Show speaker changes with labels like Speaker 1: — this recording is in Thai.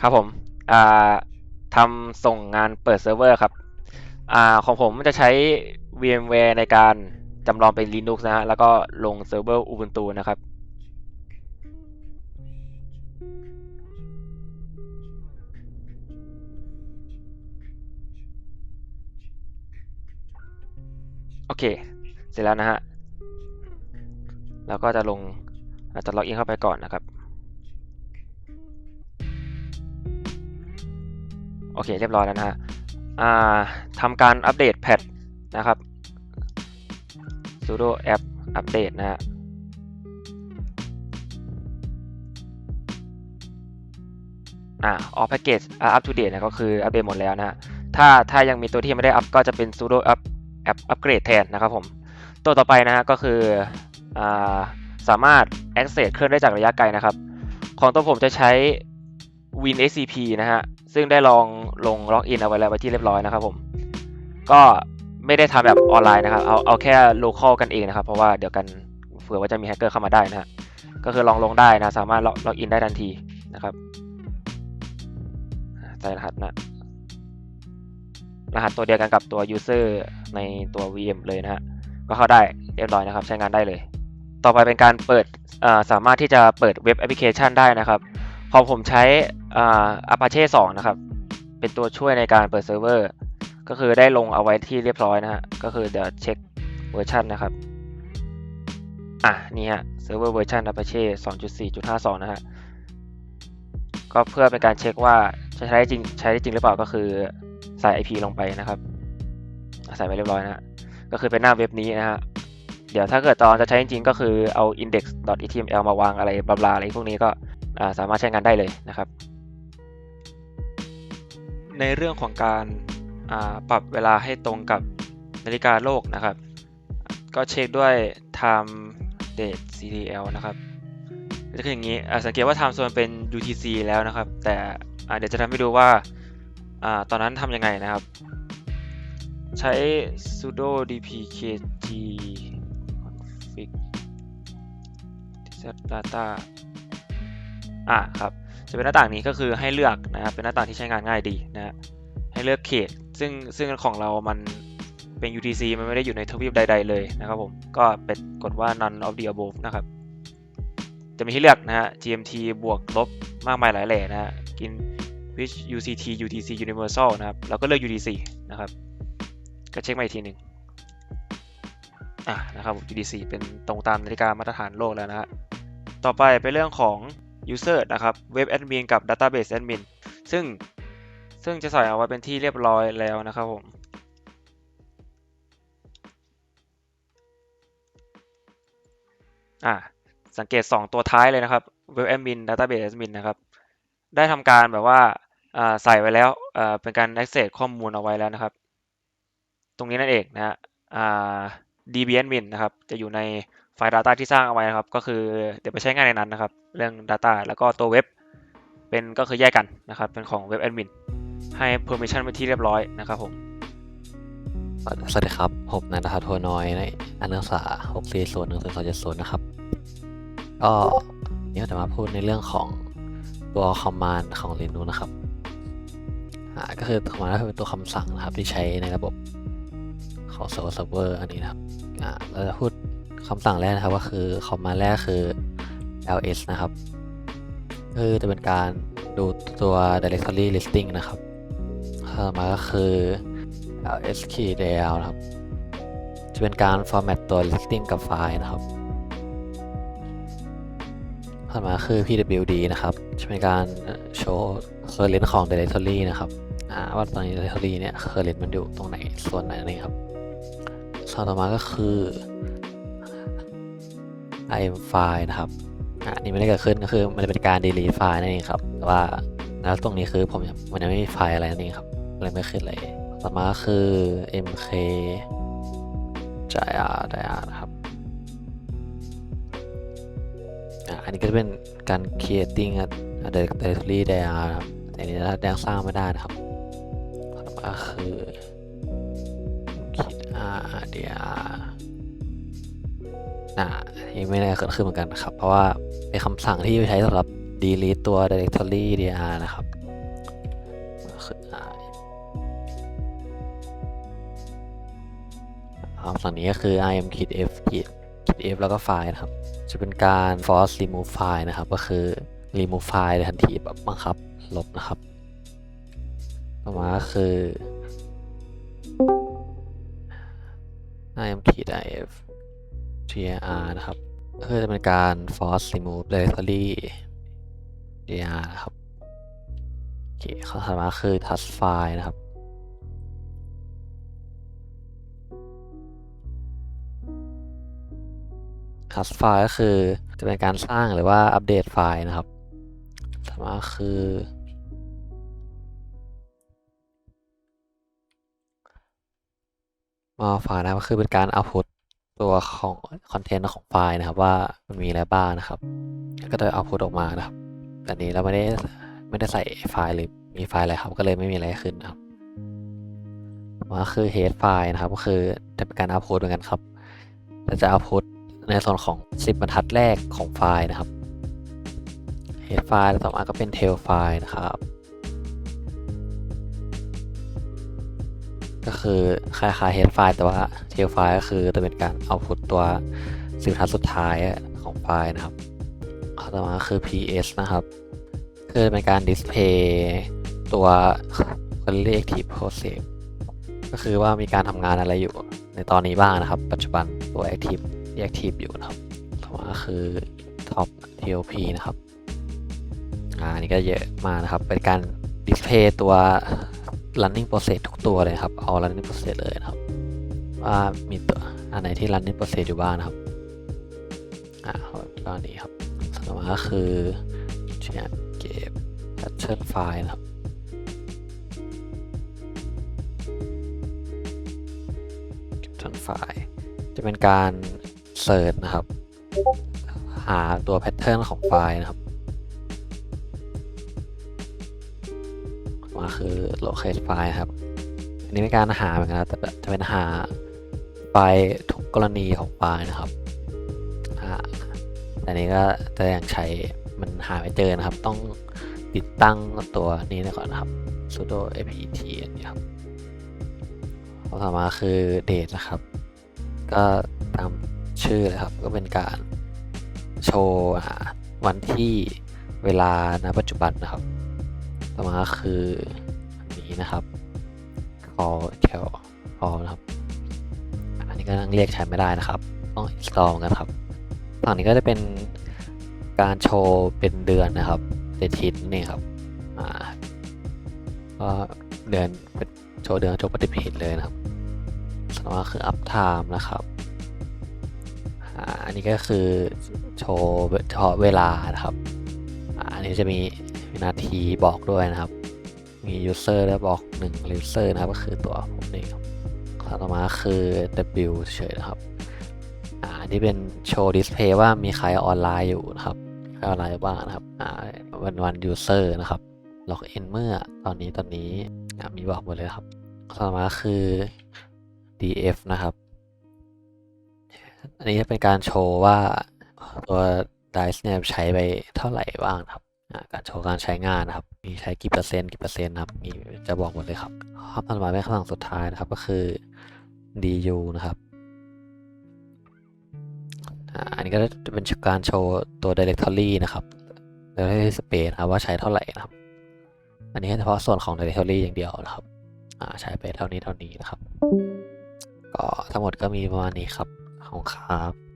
Speaker 1: ครับผมอ่าทำส่งงานเปิดเซิร์ฟเวอร์ครับอ่าของผมจะใช้ VMware ในการจำลองเป็น Linux นะฮะ แล้วก็ลงเซิร์ฟเวอร์ Ubuntu นะครับ โอเค เสร็จแล้วนะฮะ แล้วก็จะลงจะล็อกอินเข้าไปก่อนนะครับ โอเคเรียบร้อยแล้วนะฮะทำการอัปเดตแพทนะครับ sudo app update นะฮะอ่า all package อ่า up to date นะก็คืออัปเดตหมดแล้วนะฮะถ้าถ้ายังมีตัวที่ไม่ได้อัปก็จะเป็น sudo up app upgrade แทนนะครับผม ตัวต่อไปนะฮะก็คืออ่าสามารถ access เคลื่อนได้จากระยะไกลนะครับ ของตัวผมจะใช้ Win SCP นะฮะ ซึ่งได้ลองลงล็อกอินเอาไว้แล้วไว้ที่เรียบร้อยนะครับผม ก็ไม่ได้ทำแบบออนไลน์นะครับ เอาเอาแค่ local กันเองนะครับ เพราะว่าเดี๋ยวกันเผื่อว่าจะมีแฮกเกอร์เข้ามาได้นะฮะ ก็คือลองลงได้นะ สามารถล็อกอินได้ทันทีนะครับ ใส่รหัสนะ รหัสตัวเดียวกันกับตัว user ในตัว VM เลยนะฮะ ก็เข้าได้เรียบร้อยนะครับ ใช้งานได้เลย ต่อไปเป็นการเปิดสามารถที่จะเปิดเว็บแอปพลิเคชันได้นะครับ ของผมใช้อ่า Apache 2 นะครับ เป็นตัวช่วยในการเปิดเซิร์ฟเวอร์ ก็คือได้ลงเอาไว้ที่เรียบร้อยนะฮะ ก็คือเดี๋ยวเช็คเวอร์ชันนะครับ อะ นี่ฮะ เซิร์ฟเวอร์เวอร์ชัน Apache 2.4.52 นะฮะ ก็เพื่อเป็นการเช็คว่าจะใช้ได้จริงใช้ได้จริงหรือเปล่าก็คือใส่ IP ลงไปนะครับอะใส่ไปเรียบร้อยนะฮะก็คือเป็นหน้าเว็บนี้นะฮะเดี๋ยวถ้าเกิดตอนจะใช้จริงๆก็คือเอา index.html มาวางอะไรบลาๆอะไรพวกนี้ก็อ่า สามารถใช้งานได้เลยนะครับ ในเรื่องของการาปรับเวลาให้ตรงกับนาฬิกาโลกนะครับ ก็เช็คด้วย time date CTL นะครับก็คืออย่างนี้สังเกตว่า time zone เป็น UTC แล้วนะครับ แต่เดี๋ยวจะทำให้ดูว่าอาตอนนั้นทำยังไงนะครับ ใช้ sudo dpkg config data อ่าครับจะเป็นหน้าต่างนี้ก็คือให้เลือกนะครับเป็นหน้าต่างที่ใช้งานง่ายดีนะฮะให้เลือกเขต ซึ่งซึ่งของเรามันเป็น UTC มันไม่ได้อยู่ในทวีปใด ๆ เลยนะครับผมก็เป็นกดว่า none of the above นะครับจะมีให้เลือกนะฮะ GMT บวกลบมากมายหลายแหล่นะฮะกิน which UCT UTC universal นะครับเราก็เลือก UTC นะครับก็เช็คมาอีกทีหนึ่งอะนะครับ UTC เป็นตรงตามนาฬิกามาตรฐานโลกแล้วนะฮะต่อไปเป็นเรื่องของ user นะครับ web admin กับ database admin ซึ่งซึ่งจะใส่เอาไว้เป็นที่เรียบร้อยแล้วนะครับผมอะสังเกต 2 ตัวท้ายเลยนะครับ web admin database admin นะครับ ได้ทำการแบบว่าอ่าใส่ไว้แล้วอ่าเป็นการ access ข้อมูลเอาไว้แล้วนะครับ ตรงนี้นั่นเองนะฮะอ่า db admin นะครับ จะอยู่ในไฟล์ Data ที่สร้างเอาไว้นะครับ ก็คือเดี๋ยวไปใช้งานในนั้นนะครับ เรื่อง Data แล้วก็ตัวเว็บ เป็นก็คือแยกกันนะครับ เป็นของเว็บ Admin ให้ permission เป็นที่เรียบร้อยนะครับผม
Speaker 2: สวัสดีครับ ผมนันทพัฒน์โทน้อยในอันนักศึกษา6 4 0 1 2 7 0 นะครับ ก็นี่ก็จะมาพูดในเรื่องของตัว command ของ Linux นะครับก็คือ command ก็คือตัวคำสั่งนะครับที่ใช้ในระบบของ server server อันนี้นะครับ เราจะพูดคำสั่งแรกนะครับก็คือ command แรกคือ ls นะครับคือจะเป็นการดูตัว directory listing นะครับต่อมาก็คือ lskdl นะครับ จะเป็นการ format ตัว listing กับไฟล์นะครับต่อมาคือ pwd นะครับ จะเป็นการโชว์ current ของ directory นะครับว่าตอนนี้ directory เนี่ย current มันอยู่ตรงไหนส่วนไหนนั่ครับ ส่วต่อมาก็คือ im file นะครับอ่านี่ไม่ได้เกิดขึ้นก็คือมันเป็นการ delete ไฟล์นั่นเองครับแต่ว่าแล้วตรงนี้คือผมมันยังไม่มีไฟล์อะไรนั่นเองครับเลยไม่ขึ้นเลยต่อมาคือ mk dir dir นะครับอะอันนี้ก็จะเป็นการ creating a directory dir นะครับแต่อันนี้ถ้ายังสร้างไม่ได้นะครับต่อมาคือ เดี๋ยวนะนี่ไม่ได้เกิดขึ้นเหมือนกันครับ เพราะว่าเป็นคำสั่งที่ใช้สำหรับ delete ตัว directory dir นะครับคำสั่งนี้ก็คือ im ขีด f ขีด f แล้วก็ไฟล์นะครับ จะเป็นการ force remove file นะครับ ก็คือ remove file ทันทีแบบบังคับลบนะครับ ต่อมาคือ im kit if gr นะครับก็คือจะเป็นการ force remove directory gr นะครับโอเคข้อถัดมาคือ touch file นะครับทัชไฟล์ก็คือจะเป็นการสร้างหรือว่าอัปเดตไฟล์นะครับสามารถคือ มาไฟล์นะครับก็คือเป็นการอาพุตตัวของคอนเทนต์ของไฟล์นะครับ ว่ามันมีอะไรบ้างนะครับก็จะอาพุตออกมานะครับแต่นี้เราไม่ได้ไม่ได้ใส่ไฟล์หรือมีไฟล์อะไรครับ ก็เลยไม่มีอะไรขึ้นนะครับมาคือ head ไฟล์นะครับ ก็คือจะเป็นการอาพุตเหมือนกันครับแต่จะอาพุตในส่วนของ 10 บรรทัดแรกของไฟล์นะครับ head ไฟล์ต่อมาก็เป็น tail ไฟล์นะครับ ก็คือคล้ายๆ head ไฟล์แต่ว่า tail ไฟล์ก็คือจะเป็นการเอาพุตตัวสิบรรทัดสุดท้ายของไฟล์นะครับข้อต่อมาคือ ps นะครับ คือเป็นการ display ตัว query active process ก็คือว่ามีการทำงานอะไรอยู่ในตอนนี้บ้างนะครับ ปัจจุบันตัว active ที่ active อยู่นะครับต่อมาคือ top TOP นะครับอ่าอันนี่ก็เยอะมากนะครับ เป็นการ display ตัว running process ทุกตัวเลยครับ เอา running process เลยนะครับว่ามีตัวอันไหนที่ running process อยู่บ้างนะครับอ่าตอนนี้ครับต่อมาก็คือเนี่ยเก็บ pattern file นะครับ pattern file จะเป็นการเสิร์ชนะครับ หาตัวแพทเทิร์นของไฟล์นะครับ มาคือ locate file ครับ อันนี้เป็นการหาเหมือนกันนะแต่จะเป็นหาไฟล์ทุกกรณีของไฟล์นะครับอ่าแต่นี้ก็จะยังใช้มันหาไม่เจอนะครับ ต้องติดตั้งตัวนี้ก่อนนะครับ sudo apt อันนี้ครับต่อมาคือ date นะครับ ก็ตามชื่อเลยครับ ก็เป็นการโชว์หาวันที่เวลาณปัจจุบันนะครับ ต่อมาคือนี้นะครับ call cal call นะครับ อันนี้ก็ยังเรียกใช้ไม่ได้นะครับ ต้อง install กันครับ ฝั่งนี้ก็จะเป็นการโชว์เป็นเดือนนะครับเป็นทิศนี่ครับอ่าก็เดือนเป็นโชว์เดือนโชว์ปฏิทินเลยนะครับสมมติคือ up time นะครับอ่าอันนี้ก็คือโชว์เฉพาะเวลานะครับอ่าอันนี้จะมี วินาทีบอกด้วยนะครับ มี user แล้วบอก1 user นะครับก็คือตัวผมเองครับข้อต่อมาคือ w เฉยนะครับอ่าอันนี้เป็นโชว์ดิสเพย์ว่ามีใครออนไลน์อยู่นะครับใครออนไลน์บ้างนะครับอ่าวันวัน user นะครับล็อกอินเมื่อตอนนี้ตอนนี้มีบอกหมดเลยครับข้อต่อมาคือ df นะครับ อันนี้จะเป็นการโชว์ว่าตัว dice เนี่ยใช้ไปเท่าไหร่บ้างครับ การโชว์การใช้งานนะครับ มีใช้กี่เปอร์เซ็นต์กี่เปอร์เซ็นต์นะครับ มีจะบอกหมดเลยครับคำต่อมาเป็นคำสั่งสุดท้ายนะครับก็คือ du นะครับอันนี้ก็จะเป็นการโชว์ตัว directory นะครับ directory space นะครับว่าใช้เท่าไหร่นะครับ อันนี้เฉพาะส่วนของ directory อย่างเดียวนะครับใช้ไปเท่านี้เท่านี้นะครับ ก็ทั้งหมดก็มีประมาณนี้ครับขอบคุณครับ